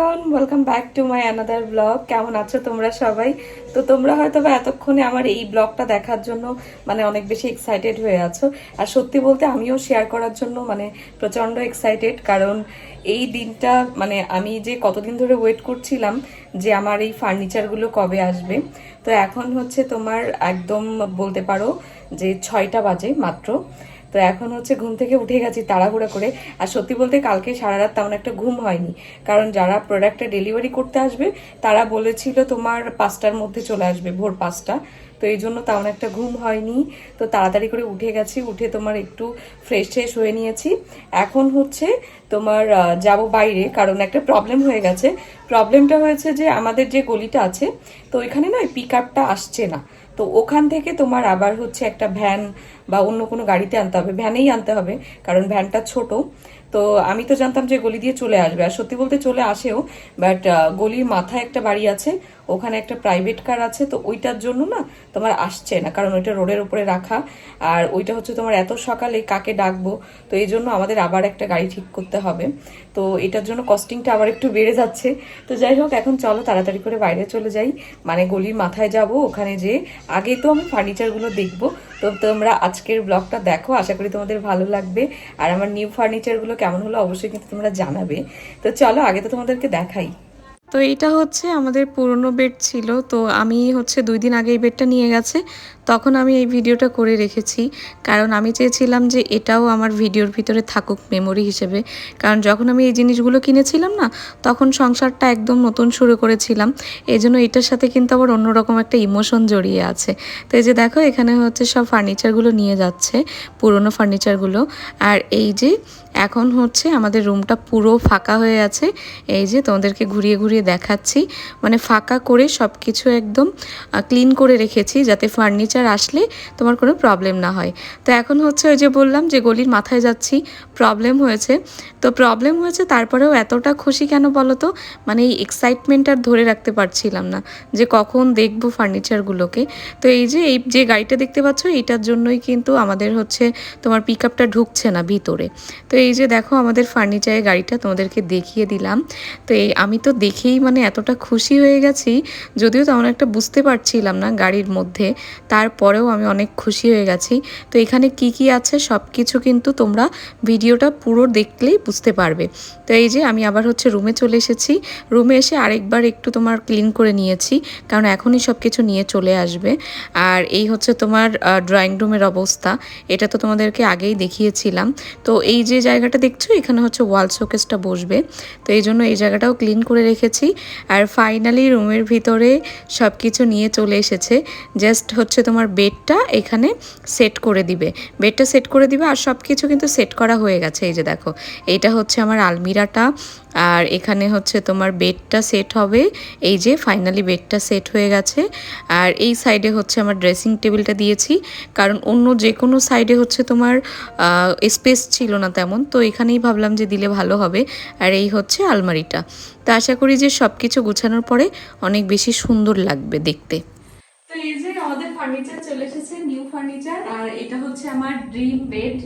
Everyone welcome back to my another blog কেমন আছো তোমরা সবাই? তো তোমরা হয়তো বা এতক্ষণে আমার এই ব্লগটা দেখার জন্য মানে অনেক বেশি এক্সাইটেড হয়ে আছো। আর সত্যি বলতে আমিও শেয়ার করার জন্য মানে প্রচণ্ড এক্সাইটেড কারণ এই দিনটা মানে আমি যে কতদিন ধরে ওয়েট করছিলাম যে আমার এই ফার্নিচারগুলো কবে আসবে। তো এখন হচ্ছে তোমার একদম বলতে পারো যে ছয়টা বাজে মাত্র। তো এখন হচ্ছে ঘুম থেকে উঠে গেছি তাড়াহুড়ো করে। আর সত্যি বলতে কালকে সারা রাত তেমন একটা ঘুম হয়নি। কারণ যারা প্রোডাক্টটা ডেলিভারি করতে আসবে, তারা বলেছিল তোমার পাঁচটার মধ্যে চলে আসবে, ভোর পাঁচটা। তো এই জন্য তেমন একটা ঘুম হয়নি। তো তাড়াতাড়ি করে উঠে গেছি, উঠে তোমার একটু ফ্রেশ ট্রেশ হয়ে নিয়েছি। এখন হচ্ছে তোমার যাব বাইরে, কারণ একটা প্রবলেম হয়ে গেছে। প্রবলেমটা হয়েছে যে আমাদের যে গলিটা আছে, তো ওইখানে না ওই পিক আপটা আসছে না। তো ওখান থেকে তোমার আবার হচ্ছে একটা ভ্যান বা অন্য কোনো গাড়িতে আনতে হবে। ভ্যানেই আনতে হবে, কারণ ভ্যানটা ছোট। তো আমি তো জানতাম যে গলি দিয়ে চলে আসবে। আর সত্যি বলতে চলে আসেও বাট গলির মাথায় একটা বাড়ি আছে, ওখানে একটা প্রাইভেট কার আছে, তো ওইটার জন্য না তোমার আসছে না, কারণ ওইটা রোডের উপরে রাখা। আর ওইটা হচ্ছে তোমার এত সকালে কাকে ডাকবো? তো এই জন্য আমাদের আবার একটা গাড়ি ঠিক করতে হবে। তো এটার জন্য কস্টিংটা আবার একটু বেড়ে যাচ্ছে। তো যাই হোক, এখন চলো তাড়াতাড়ি করে বাইরে চলে যাই। মানে গলির মাথায় যাব, ওখানে যে আগে তো আমি ফার্নিচারগুলো দেখব। তো তোমরা আজকের ব্লগটা দেখো, আশা করি তোমাদের ভালো লাগবে। আর আমার নিউ ফার্নিচারগুলো কেমন হলো অবশ্যই কিন্তু তোমরা জানাবে। তো চলো, আগে তো তোমাদেরকে দেখাই। তো এইটা হচ্ছে আমাদের পুরনো বেড ছিল। তো আমি হচ্ছে দুই দিন আগে এই বেডটা নিয়ে গেছে। তখন আমি এই ভিডিওটা করে রেখেছি। কারণ আমি চেয়েছিলাম যে এটাও আমার ভিডিওর ভিতরে থাকুক মেমোরি হিসেবে। কারণ যখন আমি এই জিনিসগুলো কিনেছিলাম না, তখন সংসারটা একদম নতুন শুরু করেছিলাম। এই জন্য এটার সাথে কিন্তু আবার অন্যরকম একটা ইমোশন জড়িয়ে আছে। তো এই যে দেখো, এখানে হচ্ছে সব ফার্নিচারগুলো নিয়ে যাচ্ছে, পুরনো ফার্নিচারগুলো আর এই যে এখন হচ্ছে আমাদের রুমটা পুরো ফাঁকা হয়ে আছে। এই যে তোমাদেরকে ঘুরিয়ে ঘুরিয়ে দেখাচ্ছি। মানে ফাঁকা করে সব কিছু একদম ক্লিন করে রেখেছি যাতে ফার্নিচার আসলে তোমার কোনো প্রবলেম না হয়। তো এখন হচ্ছে ওই যে বললাম যে গলির মাথায় যাচ্ছি প্রবলেম হয়েছে। তো প্রবলেম হয়েছে তারপরেও এতটা খুশি কেন বলো তো মানে এই এক্সাইটমেন্ট আর ধরে রাখতে পারছিলাম না যে কখন দেখব ফার্নিচারগুলোকে তো এই যে এই যে গাড়িটা দেখতে পাচ্ছ, এইটার জন্যই কিন্তু আমাদের হচ্ছে তোমার পিক আপটা ঢুকছে না ভিতরে। তো এই যে দেখো আমাদের ফার্নিচারের গাড়িটা তোমাদেরকে দেখিয়ে দিলাম। তো এই আমি তো দেখেই মানে এতটা খুশি হয়ে গেছি, যদিও তেমন একটা বুঝতে পারছিলাম না গাড়ির মধ্যে। তারপরেও আমি অনেক খুশি হয়ে গেছি। তো এখানে কি কি আছে সব কিছু কিন্তু তোমরা ভিডিওটা পুরো দেখলেই বুঝতে পারবে। তো এই যে আমি আবার হচ্ছে রুমে চলে এসেছি। রুমে এসে আরেকবার একটু তোমার ক্লিন করে নিয়েছি, কারণ এখনই সব কিছু নিয়ে চলে আসবে। আর এই হচ্ছে তোমার ড্রয়িং রুমের অবস্থা। এটা তো তোমাদেরকে আগেই দেখিয়েছিলাম। তো এই যে জায়গাটা দেখছ? এখানে হচ্ছে ওয়াল শোকেসটা বসবে। তো এই জন্য এই জায়গাটাও ক্লিন করে রেখেছি। আর ফাইনালি রুমের ভিতরে সব কিছু নিয়ে চলে এসেছে। জাস্ট হচ্ছে তোমার বেডটা এখানে সেট করে দিবে। বেডটা সেট করে দিবে আর সব কিছু কিন্তু সেট করা হয়ে গেছে। এই যে দেখো, এইটা হচ্ছে আমার আলমিরাটা। আর এখানে হচ্ছে তোমার বেডটা সেট হবে। এই যে ফাইনালি বেডটা সেট হয়ে গেছে। আর এই সাইডে হচ্ছে আমার ড্রেসিং টেবিলটা দিয়েছি। কারণ অন্য যে কোনো সাইডে হচ্ছে তোমার স্পেস ছিল না তেমন। তো এখানেই ভাবলাম যে দিলে ভালো হবে। আর এই হচ্ছে আলমারিটা। তো আশা করি যে সব কিছু গুছানোর পরে অনেক বেশি সুন্দর লাগবে দেখতে। তো এই যে আমাদের ফার্নিচার চলে এসেছে নিউ ফার্নিচার আর এটা হচ্ছে আমার ড্রিম বেড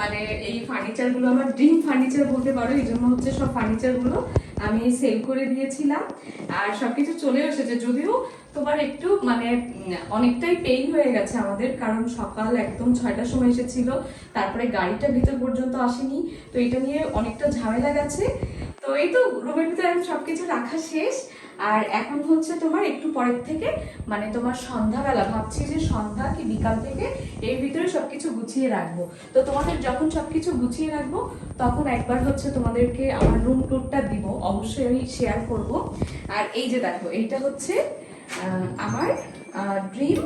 মানে এই ফার্নিচারগুলো, আমার ড্রিম ফার্নিচার বলতে পারো, এই জন্য হচ্ছে সব ফার্নিচারগুলো। আমি সেল করে দিয়েছিলাম, আর সবকিছু চলে এসেছে। যদিও তোমার একটু মানে অনেকটাই পেইন হয়ে গেছে আমাদের, কারণ সকাল একদম ছয়টার সময় এসেছিল, তারপরে গাড়িটা ভিতর পর্যন্ত আসেনি, তো এটা নিয়ে অনেকটা ঝামেলা গেছে। তো এই তো রুমের ভিতরে সবকিছু রাখা শেষ। আর এখন হচ্ছে তোমার একটু পরের থেকে মানে তোমার সন্ধ্যাবেলা, ভাবছি যে সন্ধ্যা কি বিকাল থেকে, এর ভিতরে সবকিছু গুছিয়ে রাখব। তো তোমাদের যখন সবকিছু গুছিয়ে রাখব, তখন একবার হচ্ছে তোমাদেরকে আমার রুম ট্যুরটা দিব। অবশ্যই আমি শেয়ার করব। আর এই যে দেখো, এইটা হচ্ছে আমার ড্রিম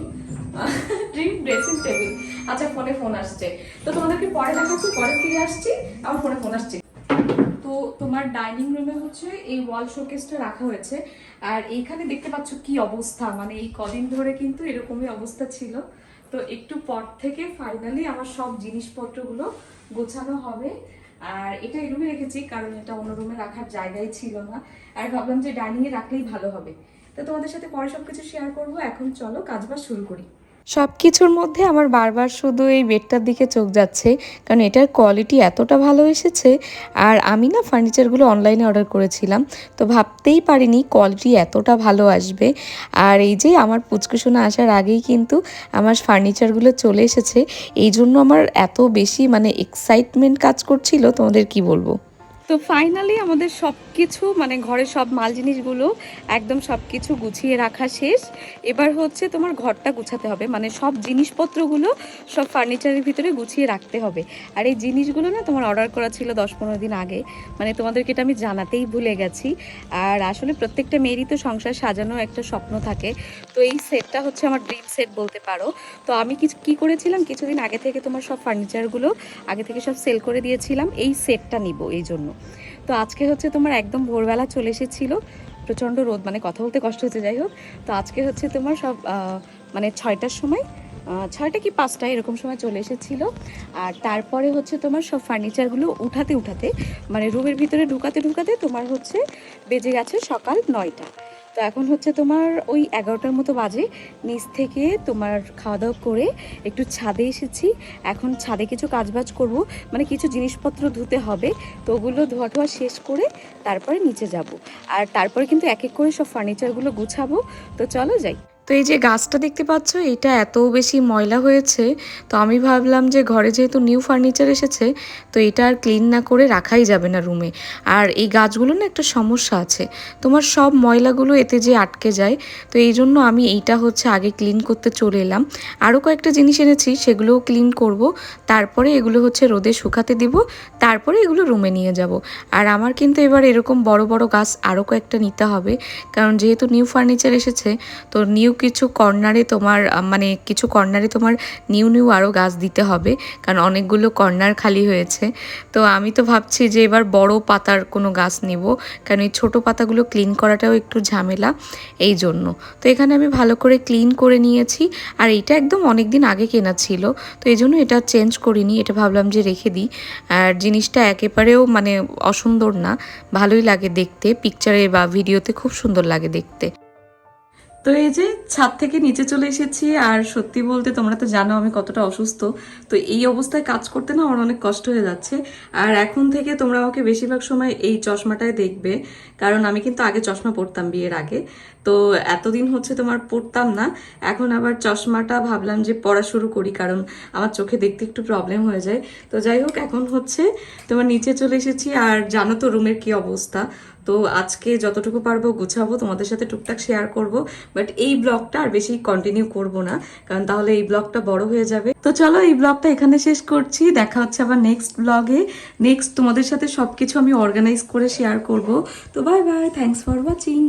ড্রিম ড্রেসিং টেবিল আচ্ছা ফোনে ফোন আসছে। তো তোমাদেরকে পরে দেখাচ্ছি, পরে ফিরে আসছি আমার ফোনে ফোন আসছে। তোমার ডাইনিং রুমে হচ্ছে এই ওয়াল শোকেসটা রাখা হয়েছে। আর এইখানে দেখতে পাচ্ছ কি অবস্থা। মানে এই কদিন ধরে কিন্তু এরকমই অবস্থা ছিল। তো একটু পর থেকে ফাইনালি আমার সব জিনিসপত্রগুলো গোছানো হবে। আর এটা এই রুমে রেখেছি, কারণ এটা অন্য রুমে রাখার জায়গাই ছিল না। আর ভাবলাম যে ডাইনিংয়ে রাখলেই ভালো হবে। তো তোমাদের সাথে পরে সব কিছু শেয়ার করব। এখন চলো, কাজবাজ শুরু করি। সব কিছুর মধ্যে আমার বারবার শুধু এই বেডটার দিকে চোখ যাচ্ছে, কারণ এটার কোয়ালিটি এতটা ভালো এসেছে। আর আমি না ফার্নিচারগুলো অনলাইনে অর্ডার করেছিলাম, তো ভাবতেই পারিনি কোয়ালিটি এতটা ভালো আসবে। আর এই যে আমার পুচকুসোনা আসার আগেই কিন্তু আমার ফার্নিচারগুলো চলে এসেছে, এই জন্য আমার এত বেশি মানে এক্সাইটমেন্ট কাজ করছিল, তোমাদের কি বলব? তো ফাইনালি আমাদের সব কিছু মানে ঘরের সব মাল জিনিসগুলো একদম সব কিছু গুছিয়ে রাখা শেষ। এবার হচ্ছে তোমার ঘরটা গুছাতে হবে মানে সব জিনিসপত্রগুলো সব ফার্নিচারের ভিতরে গুছিয়ে রাখতে হবে। আর এই জিনিসগুলো না তোমার অর্ডার করা ছিল দশ পনেরো দিন আগে মানে তোমাদেরকে এটা আমি জানাতেই ভুলে গেছি। আর আসলে প্রত্যেকটা মেয়েরই তো সংসার সাজানো একটা স্বপ্ন থাকে। তো এই সেটটা হচ্ছে আমার ড্রিম সেট বলতে পারো। তো আমি কিছু কী করেছিলাম, কিছুদিন আগে থেকে তোমার সব ফার্নিচারগুলো আগে থেকে সব সেল করে দিয়েছিলাম। এই সেটটা নিব এই জন্য। তো আজকে হচ্ছে তোমার একদম ভোরবেলা চলে এসেছিল। প্রচণ্ড রোদ মানে কথা বলতে কষ্ট হচ্ছে, যাই হোক। তো আজকে হচ্ছে তোমার সব মানে ছয়টার সময় ছয়টা কি পাঁচটা এরকম সময় চলে এসেছিল। আর তারপরে হচ্ছে তোমার সব ফার্নিচারগুলো উঠাতে উঠাতে মানে রুমের ভিতরে ঢুকাতে ঢুকাতে তোমার হচ্ছে বেজে গেছে সকাল নয়টা। তো এখন হচ্ছে তোমার ওই এগারোটার মতো বাজে। নিচ থেকে তোমার খাওয়া দাওয়া করে একটু ছাদে এসেছি। এখন ছাদে কিছু কাজবাজ করব মানে কিছু জিনিসপত্র ধুতে হবে। তো ওগুলো ধোয়া ধোয়া শেষ করে তারপরে নিচে যাব। আর তারপরে কিন্তু এক এক করে সব ফার্নিচারগুলো গুছাবো। তো চলো যাই। তো এই যে গাছটা দেখতে পাচ্ছ, এটা এত বেশি ময়লা হয়েছে, তো আমি ভাবলাম যে ঘরে যেহেতু নিউ ফার্নিচার এসেছে, তো এটা আর ক্লিন না করে রাখাই যাবে না রুমে আর এই গাছগুলো না একটা সমস্যা আছে, তোমার সব ময়লাগুলো এতে যে আটকে যায়, তো এই জন্য আমি এইটা হচ্ছে আগে ক্লিন করতে চলে এলাম। আরও কয়েকটা জিনিস এনেছি, সেগুলোও ক্লিন করব, তারপরে এগুলো হচ্ছে রোদে শুকাতে দিব, তারপরে এগুলো রুমে নিয়ে যাব। আর আমার কিন্তু এবার এরকম বড় বড় গাছ আরও কয়েকটা নিতে হবে, কারণ যেহেতু নিউ ফার্নিচার এসেছে, তো নিউ কিছু কর্নারে তোমার মানে কিছু কর্নারে তোমার নিউ নিউ আরও গাছ দিতে হবে, কারণ অনেকগুলো কর্নার খালি হয়েছে। তো আমি তো ভাবছি যে এবার বড় পাতার কোনো গাছ নিব, কারণ এই ছোটো পাতাগুলো ক্লিন করাটাও একটু ঝামেলা এই জন্য। তো এখানে আমি ভালো করে ক্লিন করে নিয়েছি, আর এইটা একদম অনেক দিন আগে কেনা ছিল, তো এই জন্য এটা চেঞ্জ করিনি, এটা ভাবলাম যে রেখে দিই। আর জিনিসটা একেবারেও মানে অসুন্দর না, ভালোই লাগে দেখতে পিকচারে বা ভিডিওতে খুব সুন্দর লাগে দেখতে। তো এই যে ছাদ থেকে নিচে চলে এসেছি, আর সত্যি বলতে তোমরা তো জানো আমি কতটা অসুস্থ, তো এই অবস্থায় কাজ করতে না আমার অনেক কষ্ট হয়ে যাচ্ছে। আর এখন থেকে তোমরা আমাকে বেশিরভাগ সময় এই চশমাটাই দেখবে, কারণ আমি কিন্তু আগে চশমা পরতাম বিয়ের আগে। তো এতদিন হচ্ছে তোমার পড়তাম না, এখন আবার চশমাটা ভাবলাম যে পড়া শুরু করি, কারণ আমার চোখে দেখতে একটু প্রবলেম হয়ে যায়। তো যাই হোক, এখন হচ্ছে তোমার নিচে চলে এসেছি, আর জানো তো রুমের কি অবস্থা। তো আজকে যতটুকু পারব গুছাবো, তোমাদের সাথে টুকটাক শেয়ার করব বাট এই ব্লগটা আর বেশি কন্টিনিউ করব না, কারণ তাহলে এই ব্লগটা বড় হয়ে যাবে। তো চলো এই ব্লগটা এখানে শেষ করছি, দেখা হচ্ছে আবার নেক্সট ব্লগে নেক্সট তোমাদের সাথে সব কিছু আমি অর্গানাইজ করে শেয়ার করব। তো bye bye thanks for watching